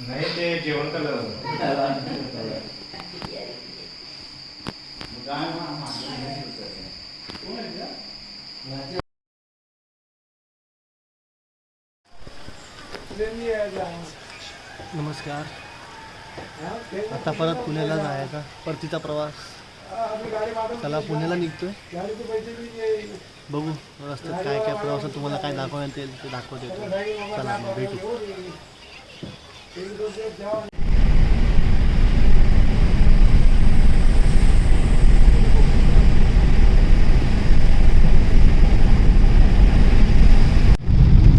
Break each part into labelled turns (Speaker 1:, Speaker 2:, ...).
Speaker 1: नाही ते जेवण करत नमस्कार. आता परत पुण्याला जायचा. परतीचा प्रवास. चला पुण्याला निघतोय. बघू रस्त्यात काय काय प्रवासात तुम्हाला काय दाखवण्यात येईल ते दाखवत येतो. चला मग भेटू.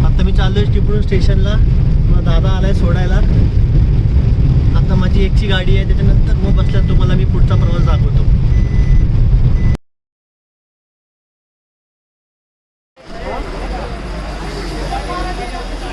Speaker 1: आता मी चाललोय चिपळूण स्टेशनला. मग दादा आलाय सोडायला. आता माझी एकची गाडी आहे त्याच्यानंतर मग बसल्यात तुम्हाला मी पुढचा प्रवास दाखवतो.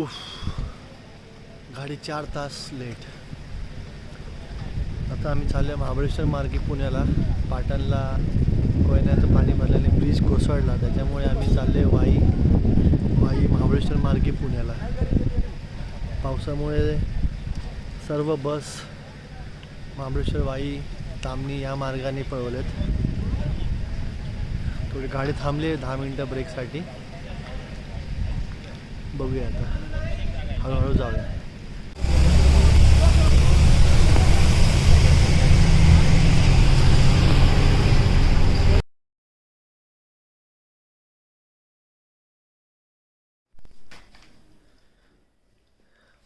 Speaker 1: उफ. गाडी चार तास लेट आता आम्ही चाललो महाबळेश्वर मार्गे पुण्याला. पाटणला कोयन्याचं पाणी भरल्याने ब्रिज कोसळला. त्याच्यामुळे आम्ही चालले वाई वाई महाबळेश्वर मार्गे पुण्याला. पावसामुळे सर्व बस महाबळेश्वर वाई तामणी या मार्गाने पळवलेत. थोडी गाडी थांबली आहे दहा मिनटं ब्रेकसाठी बघूया आता. हळूहळू जाऊया.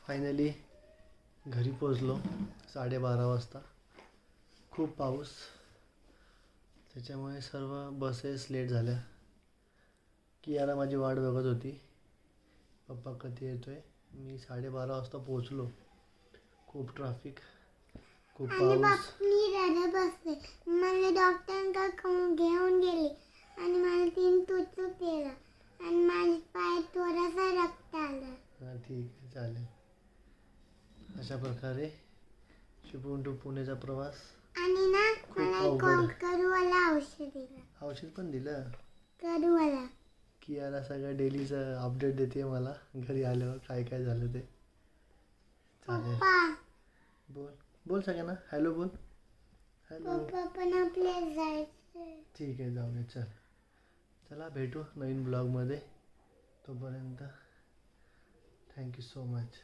Speaker 1: फायनली घरी पोचलो साडेबारा वाजता. खूप पाऊस. त्याच्यामुळे सर्व बसेस लेट झाल्या. की याला माझी वाट बघत होती. पप्पा कधी येतोय? मी साडेबारा वाजता पोचलो खूप ट्रॅफिक खूप
Speaker 2: आणि
Speaker 1: पाऊस.
Speaker 2: बापनी रडत बसले. मला डॉक्टरांकडे घेऊन गेले. आणि मला तीन तुचू केलं. आणि माझ्या पायात थोडासा रक्त आलं.
Speaker 1: हां ठीक आहे चालेल. अशा प्रकारे चिपळूण टू पुण्याचा प्रवास.
Speaker 2: आणि ना
Speaker 1: खूप
Speaker 2: मला एक
Speaker 1: अवघड.
Speaker 2: करूवाला औषध दिलं
Speaker 1: औषध पण दिलं.
Speaker 2: करूवाला
Speaker 1: की याला सगळं डेलीचं अपडेट देते मला. घरी आल्यावर काय काय झालं ते. चालेल. बोल. बोल सगळ्यांना. हॅलो बोल. हॅलो ठीक आहे जाऊया. चल. चला भेटू नवीन ब्लॉगमध्ये तोपर्यंत. Thank you so much